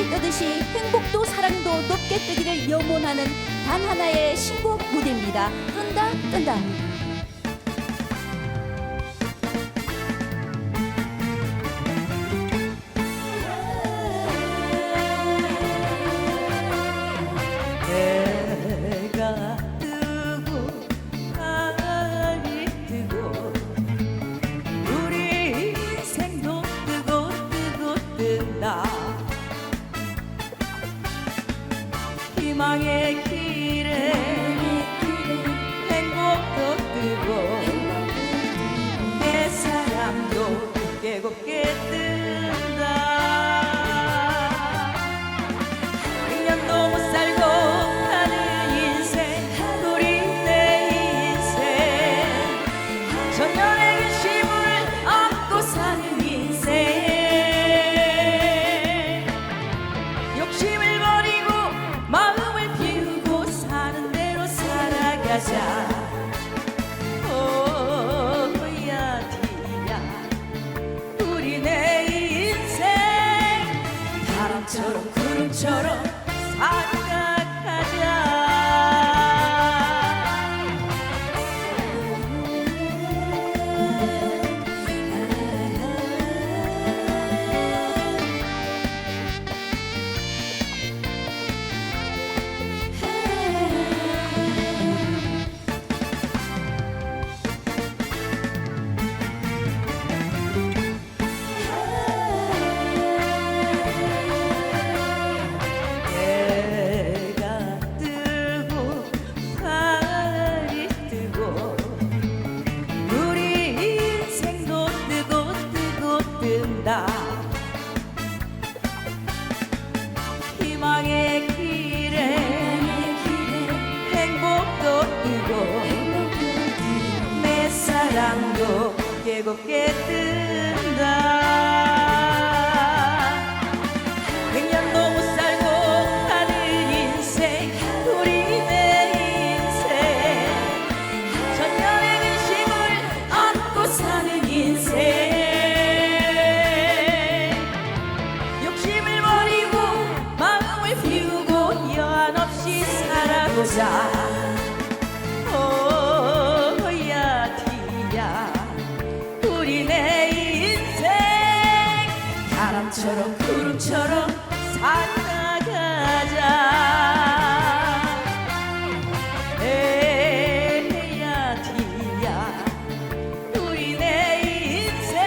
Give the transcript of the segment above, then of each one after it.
없이 행복도 사랑도 높게 뜨기를 염원하는 단 하나의 신곡 무대입니다. 뜬다 뜬다. 희망의 길에 행복도 뜨고 내 사랑도 곱게 곱게 바람처럼 구름처럼 사랑도 곱게 뜬다. 백년도 못 살고 가는 인생 우리 내 인생. 전년의 근심을 안고 사는 인생. 욕심을 버리고 마음을 비우고 여한 없이 살아보자 바람처럼 구름처럼 살아가자. 에야 디야 우리 내 인생.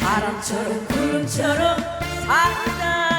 바람처럼 구름처럼 살아가자